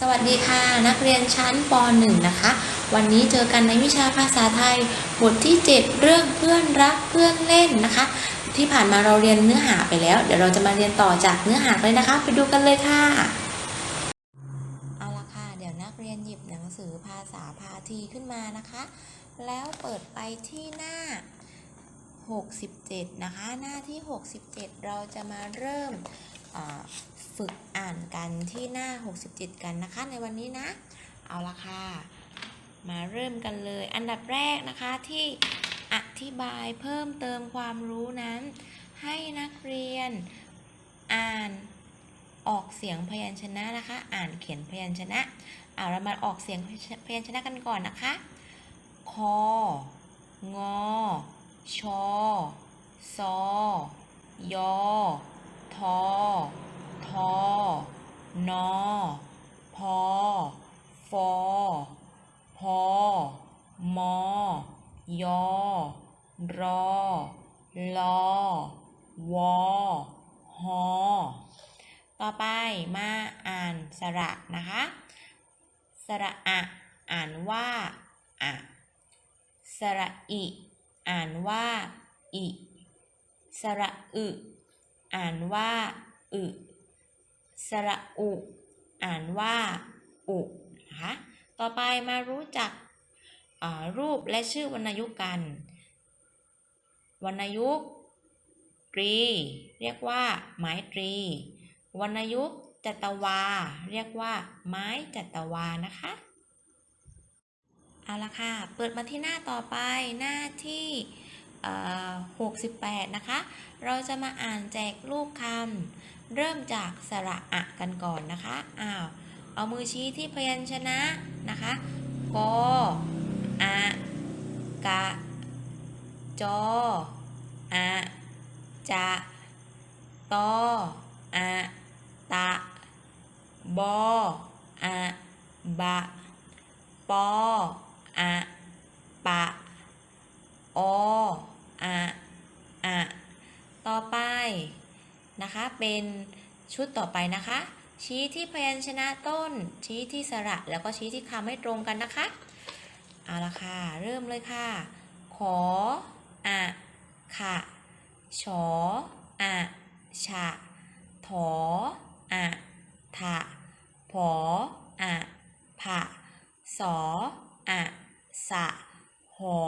สวัสดีค่ะ นักเรียนชั้นป .1 นะคะ วันนี้เจอกันในวิชาภาษาไทย บทที่ 7 เรื่องเพื่อนรักเพื่อนเล่นนะคะ ที่ผ่านมาเราเรียนเนื้อหาไปแล้ว เดี๋ยวเราจะมาเรียนต่อจากเนื้อหาเลยนะคะ ไปดูกันเลยค่ะ เอาละค่ะ เดี๋ยวนักเรียนหยิบหนังสือภาษาพาทีขึ้นมานะคะ แล้วเปิดไปที่หน้า 67 นะคะ หน้าที่ 67 เราจะมาเริ่ม ฝึกอ่านกันที่หน้า 67 กันนะคะ ในวันนี้นะ เอาละค่ะ มาเริ่มกันเลย อันดับแรกนะคะที่อธิบายเพิ่มเติมความรู้นั้น ให้นักเรียนอ่านออกเสียงพยัญชนะนะคะ อ่านเขียนพยัญชนะเอาเรามาออกเสียงพยัญชนะกันก่อนนะคะ คอ งอ ชอซอยอ ทอ ทอนอพอ ฟอ พอ มอยอ รอ ลอ วอ หอ ต่อไปมาอ่านสระนะคะ สระอะ อ่านว่าอะสระอิ อ่านว่าอิ สระอึ อ่านว่าอึสระอุ อ่านว่า อุนะคะ ต่อไปมารู้จักรูปและชื่อวรรณยุกต์กัน วรรณยุกต์ตรี เรียกว่า ไม้ตรี วรรณยุกต์จัตวา เรียกว่า ไม้จัตวานะคะ เอาละค่ะ เปิดมาที่หน้าต่อไปหน้าที่ 68 นะคะ เราจะมาอ่านแจกรูปคำเริ่มจากสระอะกันก่อนนะคะอ้าวเอามือชี้ที่พยัญชนะนะคะกอะกะจออะจะตออะตะบออะบะปออะปะอ อะอะต่อไปนะคะเป็นชุดต่อไปนะคะ ชี้ที่พยัญชนะต้น ชี้ที่สระแล้วก็ชี้ที่คำให้ตรงกันนะคะเอาละค่ะ เริ่มเลยค่ะ ขออะขะชออะฉะถออะถะผออะผะสออะสะหอ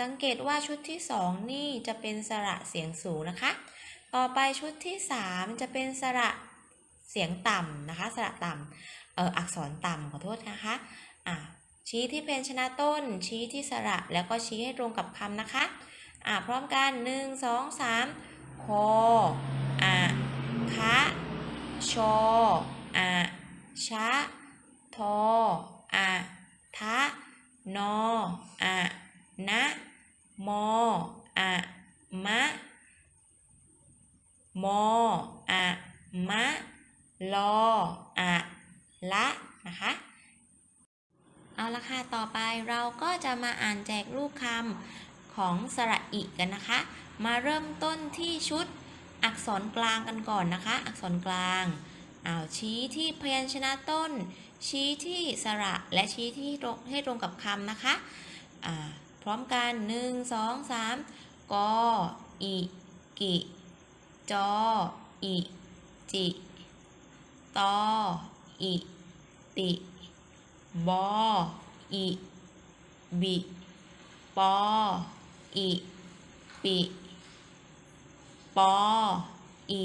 สังเกตว่าชุดที่สองนี่จะเป็นสระเสียงสูงนะคะ ต่อไปชุดที่สามจะเป็นสระเสียงต่ำนะคะ สระต่ำเอ่ออักษรต่ำขอโทษนะคะอะชี้ที่เพนชนะต้น ชี้ที่สระแล้วก็ชี้ให้ตรงกับคำนะคะอะพร้อมกันหนึ่งสองสามคออะคะชออะชะทออะทะนออะ นะมออะมะมออะมะลออะละนะคะเอาละค่ะ ต่อไปเราก็จะมาอ่านแจกรูปคำของสระอิกันนะคะ มาเริ่มต้นที่ชุดอักษรกลางกันก่อนนะคะ อักษรกลางเอาชี้ที่พยัญชนะต้น ชี้ที่สระและชี้ที่ให้ตรงกับคำนะคะอ่า พร้อมกัน 1 2 3 กออิกิจออิจิตออิติบออิบิปออิปิปออิ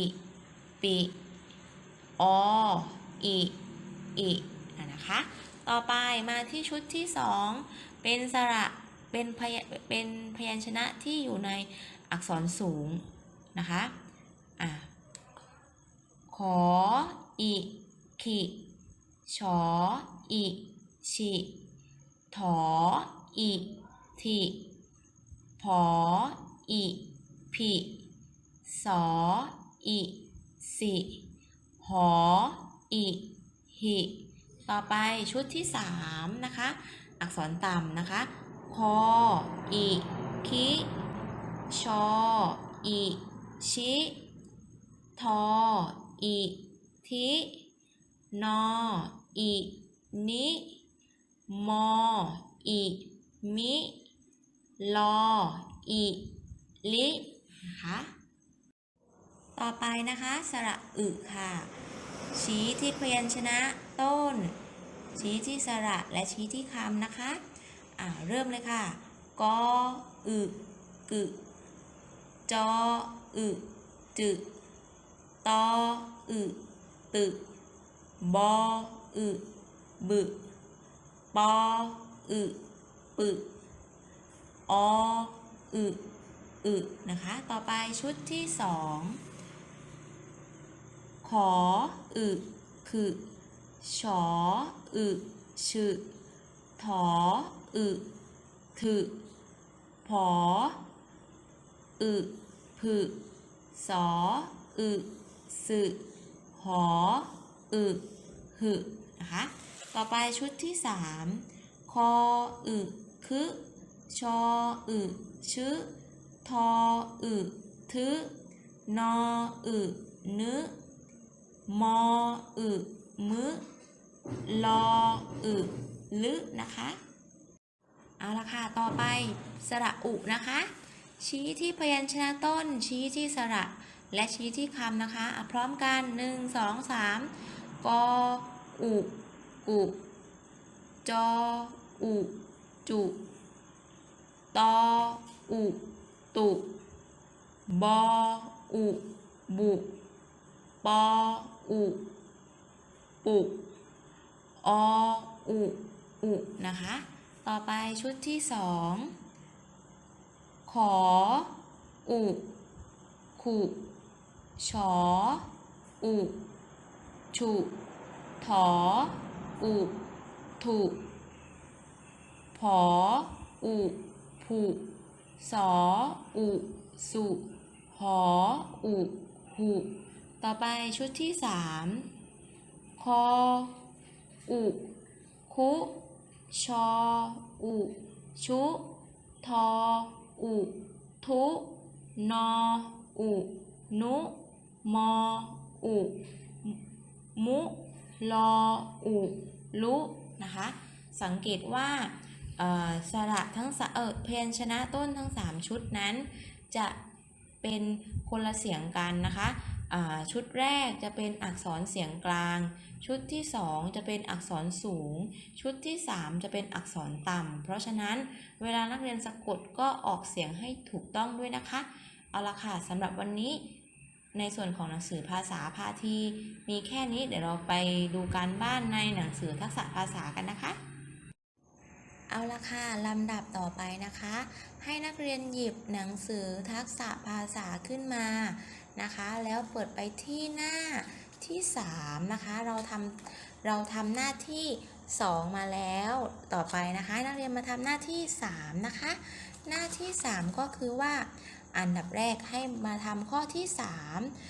ปิออิอิอะนะคะ ต่อไปมาที่ชุดที่สองเป็นสระ เป็นพยเป็นพยัญชนะที่อยู่ในอักษรสูงนะคะอะขออิขิชออิชิถออิทิผออิผิสออิสิหออิหิต่อไปชุดที่สามนะคะ อักษรต่ำนะคะ คออิคิชออิชิทออิทินออินิมออิมิลออิลินะคะต่อไปนะคะสระอึค่ะ ชี้ที่พยัญชนะต้น ชี้ที่สระและชี้ที่คำนะคะ อ่าเริ่มเลยค่ะกออึกึจออึจึตออึตึบออึบึปออึปึออึอึนะคะ ต่อไปชุดที่สองขออึคือชออึชึถอ อึ ถึผอ อึผึสอ อึสึหอ อึหึนะคะ ต่อไปชุดที่สามคอ อึ คึ ชอ อึ ชึ ทอ อึ ทึนอ อึ นึมอ อึ มึ ลอ อึ ลึนะคะ เอาละค่ะ ต่อไปสระอุนะคะ ชี้ที่พยัญชนะต้น ชี้ที่สระ และชี้ที่คำนะคะอะพร้อมกัน1 2 3กออุกุจออุจุตออุตุบออุบุปออุปุออุอุนะคะ ต่อไปชุดที่สองขอ อุขุชอ อุฉุถอ อุถุผอ อุผุสอ อุ สุหอ อุหุต่อไปชุดที่สามคอ อุคุ ชออุชุทออุทุนออุนุมออุมุลออุลุนะคะ สังเกตว่าเออสระทั้งสะเออพยัญชนะต้นทั้ง 3 ชุดนั้น จะเป็นคนละเสียงกันนะคะ ชุดแรกจะเป็นอักษรเสียงกลาง ชุดที่ 2 จะเป็นอักษรสูง ชุดที่ 3 จะเป็นอักษรต่ำ เพราะฉะนั้นเวลานักเรียนสะกดก็ออกเสียงให้ถูกต้องด้วยนะคะ เอาละค่ะสำหรับวันนี้ ในส่วนของหนังสือภาษาพาทีมีแค่นี้เดี๋ยวเราไปดูการบ้านในหนังสือทักษะภาษากันนะคะเอาละค่ะ ลำดับต่อไปนะคะ ให้นักเรียนหยิบหนังสือทักษะภาษาขึ้นมา นะคะ แล้วเปิดไปที่หน้าที่3นะคะ เราทำเราทำหน้าที่ 2 มาแล้วต่อไปนะคะ นักเรียนมาทำหน้าที่ 3 นะคะ หน้าที่ 3 ก็คือว่า อันดับแรกให้มาทำข้อที่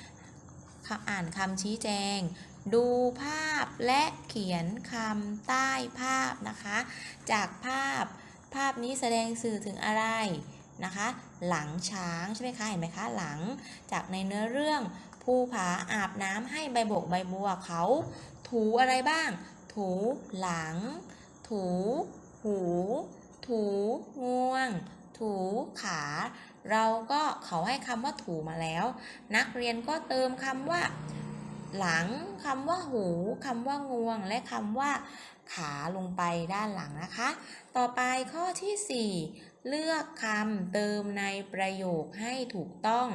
3คอ่านคำชี้แจง ดูภาพและเขียนคำใต้ภาพนะคะ จากภาพภาพนี้แสดงสื่อถึงอะไร นะคะ หลังช้างใช่ไหมคะเห็นไหมคะหลังจากในเนื้อเรื่องภูผาอาบน้ำให้ใบบกใบบัวเขา ถูอะไรบ้าง ถูหลัง ถู หู ถูงวง ถูขา เราก็เขาให้คำว่าถูมาแล้ว นักเรียนก็เติมคำว่า หลังคำว่าหูคำว่างวง และคำว่าขาลงไปด้านหลังนะคะ ต่อไปข้อที่ 4 เลือกคำเติมในประโยคให้ถูกต้อง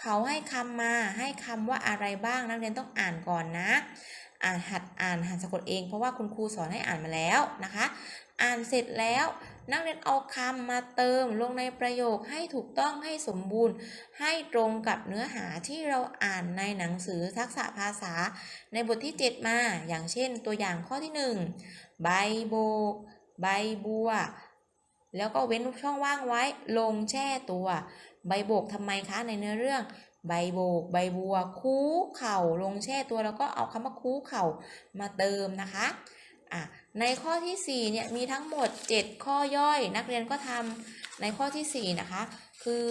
เขาให้คำมาให้คำว่าอะไรบ้างนักเรียนต้องอ่านก่อนนะ อ่านหัดอ่านหัดสะกดเองเพราะว่าคุณครูสอนให้อ่านมาแล้วนะคะ อ่านเสร็จแล้วนักเรียนเอาคำมาเติมลงในประโยคให้ถูกต้องให้สมบูรณ์ ให้ตรงกับเนื้อหาที่เราอ่านในหนังสือทักษะภาษา ในบทที่ 7 มา อย่างเช่นตัวอย่างข้อที่ 1 ใบโบก ใบบัว แล้วก็เว้นช่องว่างไว้ ลงแช่ตัว ใบโบกทำไมคะในเนื้อเรื่อง ใบโบก ใบบัว คูเข่า ลงแช่ตัวแล้วก็เอาคำว่าคูเข่ามาเติมนะคะอะในข้อทีสี่4เนี่ยมีทั้งหมด 7 ข้อย่อย นักเรียนก็ทำในข้อทีสี่4นะคะ คือ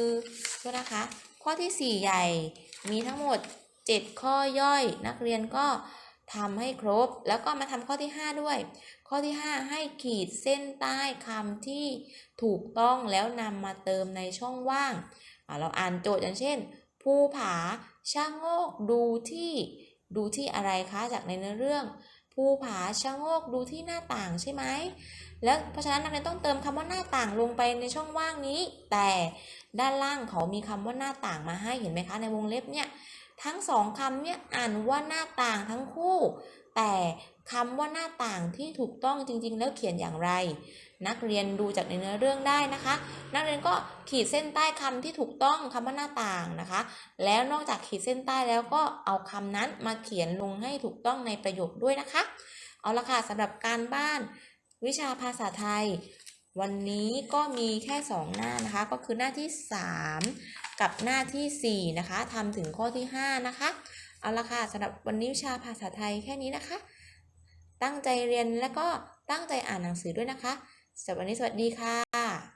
โทษนะคะ ข้อทีสี่ 4 ใหญ่มีทั้งหมด 7 ข้อย่อย นักเรียนก็ทำให้ครบ แล้วก็มาทำข้อที่ 5 ด้วย ข้อที่ 5 ให้ขีดเส้นใต้คำที่ถูกต้องแล้วนำมาเติมในช่องว่างเราอ่านโจทย์อย่างเช่น ภูผาชะโงกดูที่ดูที่อะไรคะจากในเนื้อเรื่อง ภูผาชะโงกดูที่หน้าต่างใช่ไหมแล้วเพราะฉะนั้นนักเรียนต้องเติมคำว่าหน้าต่างลงไปในช่องว่างนี้ แต่ด้านล่างเขามีคำว่าหน้าต่างมาให้เห็นไหมคะในวงเล็บเนี่ยทั้งสองคำเนี่ยอ่านว่าหน้าต่างทั้งคู่ แต่คำว่าหน้าต่างที่ถูกต้องจริง ๆ แล้วเขียนอย่างไร นักเรียนดูจากในเนื้อเรื่องได้นะคะ นักเรียนก็ขีดเส้นใต้คำที่ถูกต้องคำว่าหน้าต่างนะคะ แล้วนอกจากขีดเส้นใต้แล้วก็เอาคำนั้นมาเขียนลงให้ถูกต้องในประโยคด้วยนะคะ เอาละค่ะสำหรับการบ้าน วิชาภาษาไทย วันนี้ก็มีแค่ 2 หน้านะคะ ก็คือหน้าที่ 3 กับหน้าทีสี่4 นะคะทำถึงข้อที่ 5 นะคะ เอาละค่ะสำหรับวันนี้วิชาภาษาไทยแค่นี้นะคะ ตั้งใจเรียนแล้วก็ตั้งใจอ่านหนังสือด้วยนะคะสำหรับวันนี้สวัสดีค่ะ